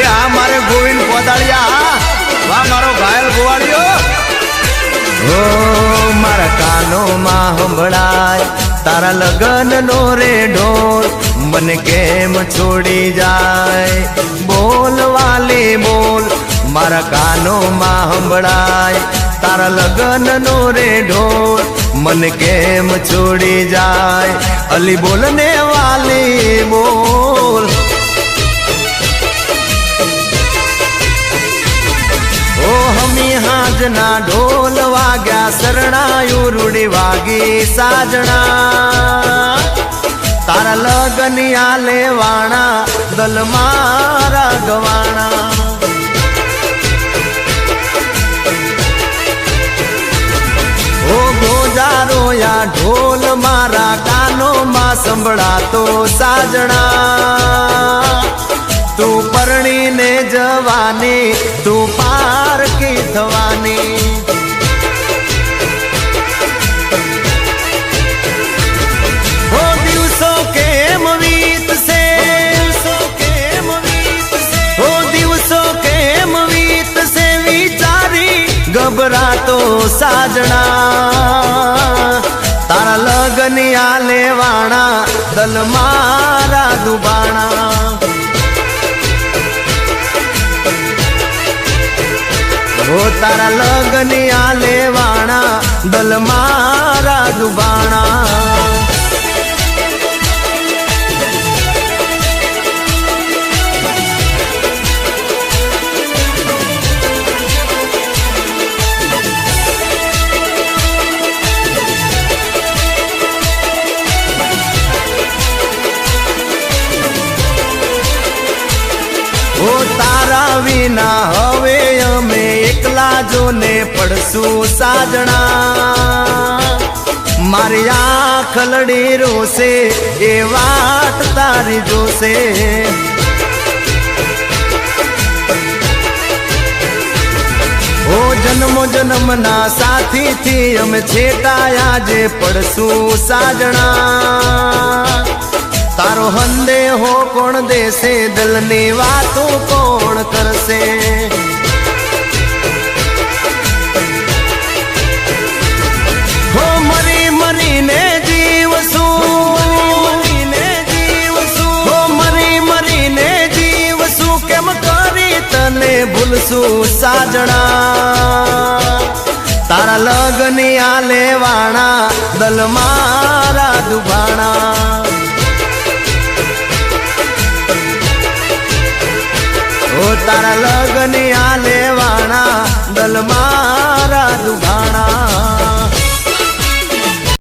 એ આ મારે ગોવિંદ પોદાળિયા. વાહ, મારો ઘાયલ ગોવાળિયો ઓ, મારા કાનોમાં હંભળાય, તારા લગન નો રે ઢોલ, મને કેમ છોડી જાય? બોલ, વાલે, બોલ, મારા કાનોમાં સંભળાય તારા લગન નો રે ઢોલ, મને કેમ છોડી જાય? અલી બોલ ને વાલી હાજના ઢોલ વાગ્યા શરણાયું રૂડી વાગી સાજણા. તારા લગન આલે વાણા દલ મારા ગવાણા ઓ ગોજારો ઢોલ મારા કાનોમાં સંભળાતો સાજણા. તું પરણીને જવાની, તું પારકી થવાની સાજણા તારા લગન આલે વાણા દલ મારા દુબાણા. ઓ તારા લગન આલે વાણા દલ મારા દુબાણા. ઓ તારા વિના હવે અમે એકલા જોને પડશું સાજણા મારી આ ખલડી રોશે, એ વાત તારી જોશે. ઓ જન્મો જન્મના સાથીથી અમે છેટાયા જે પડશું સાજણા તારો હો કોણ દેશે? દિલની વાતો કોણ કરશે? હો મરી મરીને તને ભૂલશું સાજણા? તારા લગની આલે વાણા દલ મારા દુભાણા તારા લગન આલે